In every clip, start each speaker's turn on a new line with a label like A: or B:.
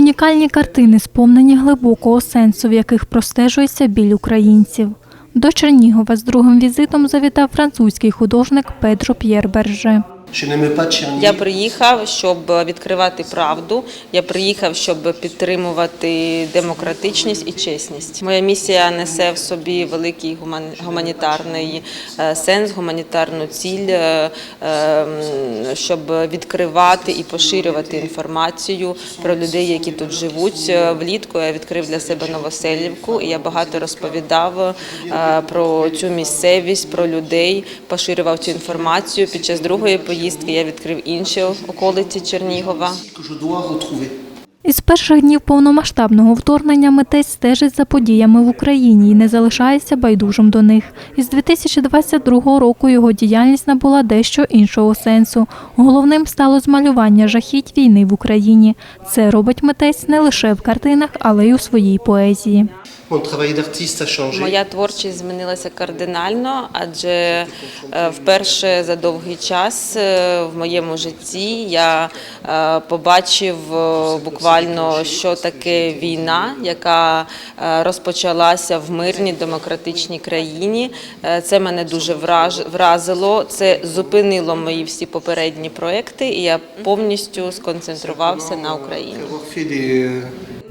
A: Унікальні картини, сповнені глибокого сенсу, в яких простежується біль українців. До Чернігова з другим візитом завітав французький художник Педро П'єр Берже.
B: Я приїхав, щоб відкривати правду. Я приїхав, щоб підтримувати демократичність і чесність. Моя місія несе в собі великий гуманітарний е, сенс, гуманітарну ціль, е, е, щоб відкривати і поширювати інформацію про людей, які тут живуть. Е, Влітку я відкрив для себе Новоселівку, і я багато розповідав про цю місцевість, про людей, поширював цю інформацію. Під час другої поїздки я відкрив інші околиці Чернігова.
A: Із перших днів повномасштабного вторгнення митець стежить за подіями в Україні і не залишається байдужим до них. Із 2022 року його діяльність набула дещо іншого сенсу. Головним стало змалювання жахіть війни в Україні. Це робить митець не лише в картинах, але й у своїй поезії.
B: Моя творчість змінилася кардинально, адже е, вперше за довгий час е, в моєму житті я е, побачив буквально, що таке війна, яка розпочалася в мирній демократичній країні. Це мене дуже вразило. Це зупинило мої всі попередні проекти, і я повністю сконцентрувався на Україні.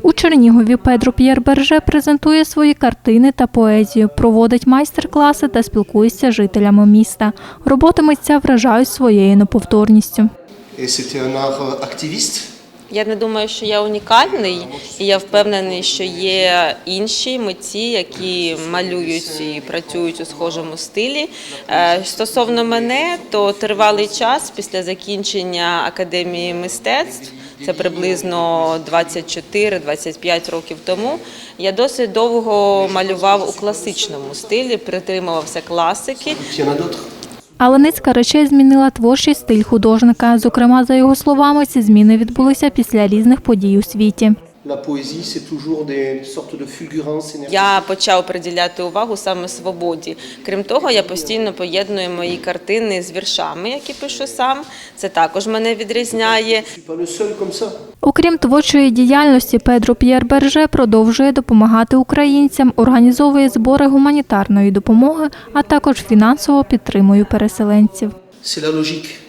A: У Чернігові Педро П'єр Берже презентує свої картини та поезію, проводить майстер-класи та спілкується з жителями міста. Роботи митця вражають своєю неповторністю.
C: et
B: Я не думаю, що я унікальний, і я впевнений, що є інші митці, які малюють і працюють у схожому стилі. Е, Стосовно мене, то тривалий час після закінчення академії мистецтв. Це приблизно 24-25 років тому. Я досить довго малював у класичному стилі, притримувався класики.
A: Але низка речей змінила творчий стиль художника. Зокрема, за його словами, ці зміни відбулися після різних подій у світі.
C: C'est toujours des sortes de fulgurances.
B: Я почав приділяти увагу саме свободі. Крім того, я постійно поєдную мої картини з віршами, які пишу сам. Це також мене відрізняє.
C: Je suis pas le seul comme ça.
A: Окрім творчої діяльності, Педро П'єр Берже продовжує допомагати українцям, організовує збори гуманітарної допомоги, а також фінансово підтримує переселенців.
C: C'est la logique.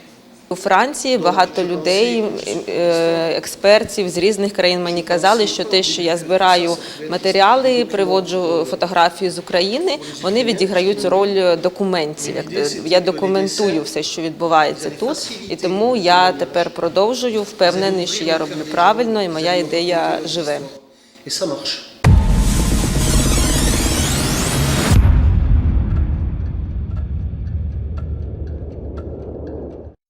B: У Франції багато людей, е, експертів з різних країн мені казали, що те, що я збираю матеріали, приводжу фотографії з України, вони відіграють роль документів. Як я документую все, що відбувається тут, і тому я тепер продовжую впевнений, що я роблю правильно, і моя ідея живе.
C: Marche.